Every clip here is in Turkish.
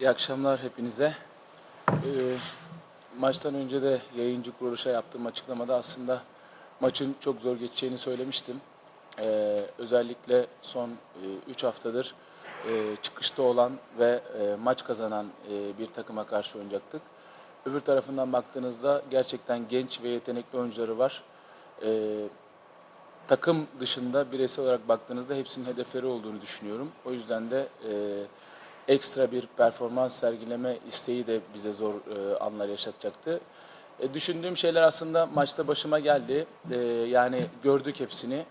İyi akşamlar hepinize. Ee, maçtan önce de yayıncı kuruluşa yaptığım açıklamada aslında maçın çok zor geçeceğini söylemiştim. Ee, özellikle son 3 haftadır e, çıkışta olan ve e, maç kazanan e, bir takıma karşı oynayacaktık. Öbür tarafından baktığınızda gerçekten genç ve yetenekli oyuncuları var. Ee, takım dışında bireysel olarak baktığınızda hepsinin hedefleri olduğunu düşünüyorum. O yüzden de e, ekstra bir performans sergileme isteği de bize zor e, anlar yaşatacaktı. E, düşündüğüm şeyler aslında maçta başıma geldi. E, yani gördük hepsini.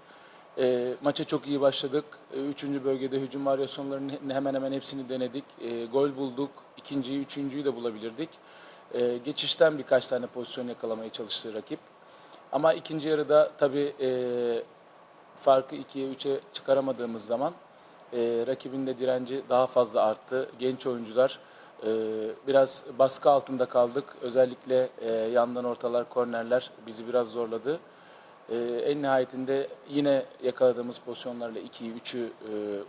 E, maça çok iyi başladık. E, üçüncü bölgede hücum varyasyonlarının hemen hemen hepsini denedik. E, gol bulduk. İkinciyi, üçüncüyü de bulabilirdik. E, geçişten birkaç tane pozisyon yakalamaya çalıştı rakip. Ama ikinci yarıda tabii e, farkı 2'ye 3'e çıkaramadığımız zaman e, rakibin de direnci daha fazla arttı. Genç oyuncular e, biraz baskı altında kaldık. Özellikle e, yandan ortalar, kornerler bizi biraz zorladı. E, en nihayetinde yine yakaladığımız pozisyonlarla 2'yi 3'ü e,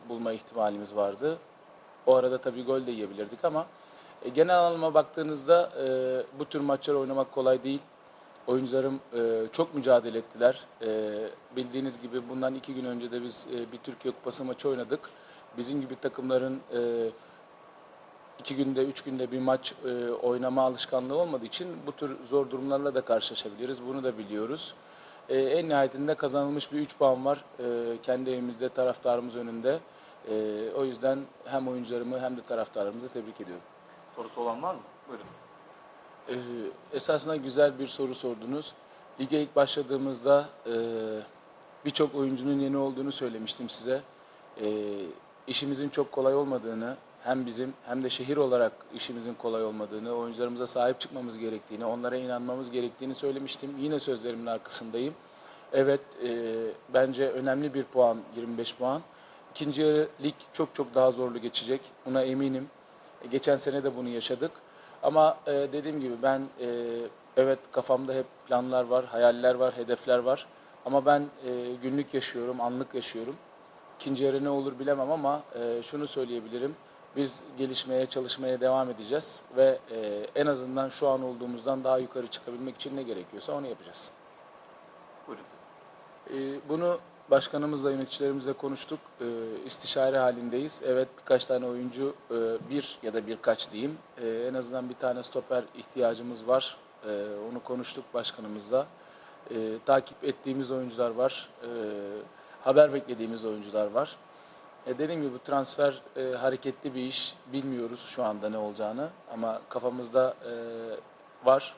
bulma ihtimalimiz vardı. O arada tabii gol de yiyebilirdik ama e, genel anlamda baktığınızda e, bu tür maçları oynamak kolay değil. Oyuncularım e, çok mücadele ettiler. E, bildiğiniz gibi bundan iki gün önce de biz e, bir Türkiye Kupası maçı oynadık. Bizim gibi takımların e, iki günde, üç günde bir maç e, oynama alışkanlığı olmadığı için bu tür zor durumlarla da karşılaşabiliriz. Bunu da biliyoruz. E, en nihayetinde kazanılmış bir 3 puan var e, kendi evimizde taraftarımız önünde. E, o yüzden hem oyuncularımı hem de taraftarlarımızı tebrik ediyorum. Sorusu olan var mı? Buyurun. Ee, esasında güzel bir soru sordunuz. Lige ilk başladığımızda e, birçok oyuncunun yeni olduğunu söylemiştim size. E, işimizin çok kolay olmadığını, hem bizim hem de şehir olarak işimizin kolay olmadığını, oyuncularımıza sahip çıkmamız gerektiğini, onlara inanmamız gerektiğini söylemiştim. Yine sözlerimin arkasındayım. Evet, e, bence önemli bir puan, 25 puan. İkinci yarı lig çok çok daha zorlu geçecek. Buna eminim. E, Geçen sene de bunu yaşadık. Ama e, dediğim gibi ben e, evet kafamda hep planlar var, hayaller var, hedefler var. Ama ben e, günlük yaşıyorum, anlık yaşıyorum. İkinci yarı ne olur bilemem ama e, şunu söyleyebilirim. Biz gelişmeye, çalışmaya devam edeceğiz ve e, en azından şu an olduğumuzdan daha yukarı çıkabilmek için ne gerekiyorsa onu yapacağız. Buyurun. Ee, Bunu başkanımızla, yöneticilerimizle konuştuk. Ee, İstişare halindeyiz. Evet birkaç tane oyuncu, e, bir ya da birkaç diyeyim. e, En azından bir tane stoper ihtiyacımız var. Ee, Onu konuştuk başkanımızla. Ee, Takip ettiğimiz oyuncular var. Ee, Haber beklediğimiz oyuncular var. E dediğim gibi bu transfer e, hareketli bir iş. Bilmiyoruz şu anda ne olacağını ama kafamızda e, var.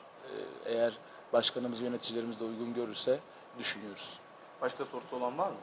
E, eğer başkanımız, yöneticilerimiz de uygun görürse düşünüyoruz. Başka sorusu olan var mı?